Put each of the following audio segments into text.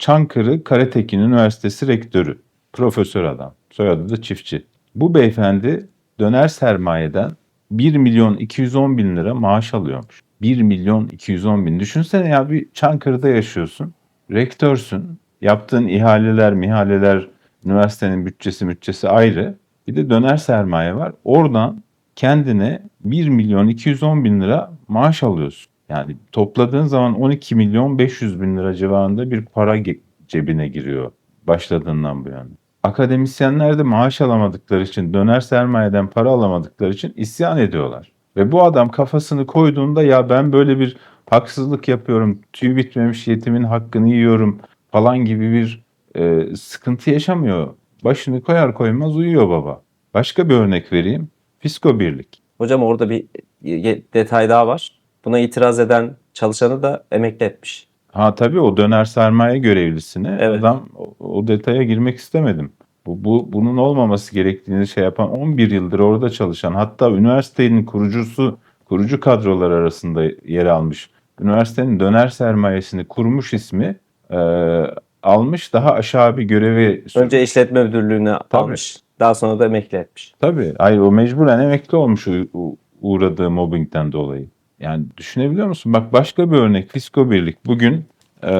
Çankırı Karatekin Üniversitesi rektörü. Profesör adam. Soyadı da çiftçi. Bu beyefendi döner sermayeden 1 milyon 210 bin lira maaş alıyormuş. 1 milyon 210 bin. Düşünsene ya bir Çankırı'da yaşıyorsun. Rektörsün. Yaptığın ihaleler, mihaleler, üniversitenin bütçesi bütçesi ayrı. Bir de döner sermaye var. Oradan kendine 1 milyon 210 bin lira maaş alıyorsun. Yani topladığın zaman 12 milyon 500 bin lira civarında bir para cebine giriyor başladığından bu yana. Akademisyenler de maaş alamadıkları için, döner sermayeden para alamadıkları için isyan ediyorlar. Ve bu adam kafasını koyduğunda ya ben böyle bir haksızlık yapıyorum, tüy bitmemiş yetimin hakkını yiyorum falan gibi bir e, sıkıntı yaşamıyor. Başını koyar koymaz uyuyor baba. Başka bir örnek vereyim. Fisko Birlik. Hocam orada bir ye- detay daha var. Buna itiraz eden çalışanı da emekli etmiş. Ha tabii o döner sermaye görevlisine Evet. adam o, o detaya girmek istemedim. Bu, bu bunun olmaması gerektiğini şey yapan 11 yıldır orada çalışan hatta üniversitenin kurucusu kurucu kadrolar arasında yer almış. Üniversitenin döner sermayesini kurmuş ismi e, almış daha aşağı bir görevi Önce işletme müdürlüğüne almış. Daha sonra da emekli etmiş. Tabii. Hayır o mecburen emekli olmuş u- u- uğradığı mobbingden dolayı. Yani düşünebiliyor musun? Bak başka bir örnek. Fisko Birlik. Bugün e,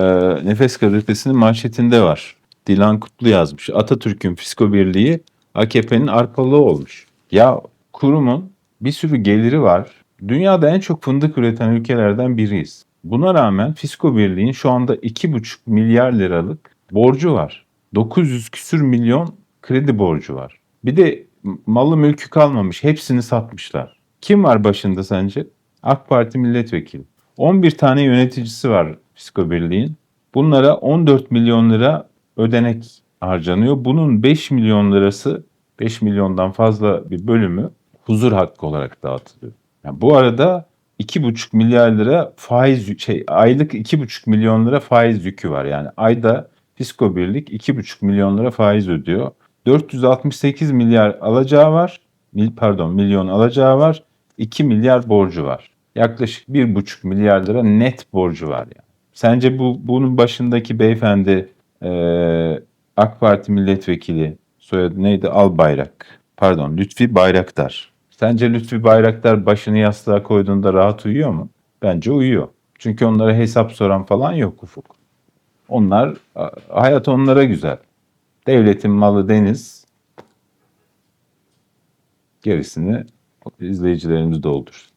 Nefes Gazetesi'nin manşetinde var. Dilan Kutlu yazmış. Atatürk'ün Fisko Birliği AKP'nin arpalığı olmuş. Ya kurumun bir sürü geliri var. Dünyada en çok fındık üreten ülkelerden biriyiz. Buna rağmen Fisko Birliği'nin şu anda 2,5 milyar liralık borcu var. 900 küsür milyon kredi borcu var. Bir de malı mülkü kalmamış. Hepsini satmışlar. Kim var başında sence? AK Parti milletvekili. 11 tane yöneticisi var Fisko Birliği'nin. Bunlara 14 milyon lira ödenek harcanıyor. Bunun 5 milyon lirası 5 milyondan fazla bir bölümü huzur hakkı olarak dağıtılıyor. Yani bu arada 2,5 milyar lira faiz şey aylık 2,5 milyon lira faiz yükü var. Yani ayda Fisko Birlik 2,5 milyon lira faiz ödüyor. 468 milyar alacağı var. Mil, pardon milyon alacağı var. 2 milyar borcu var. Yaklaşık 1,5 milyar lira net borcu var yani. Sence bu bunun başındaki beyefendi eee, AK Parti milletvekili soyadı neydi? Albayrak. Pardon Lütfi Bayraktar. Sence Lütfi Bayraktar başını yastığa koyduğunda rahat uyuyor mu? Bence uyuyor. Çünkü onlara hesap soran falan yok Ufuk. Onlar hayat onlara güzel. Devletin malı deniz. Gerisini izleyicilerimiz doldurur.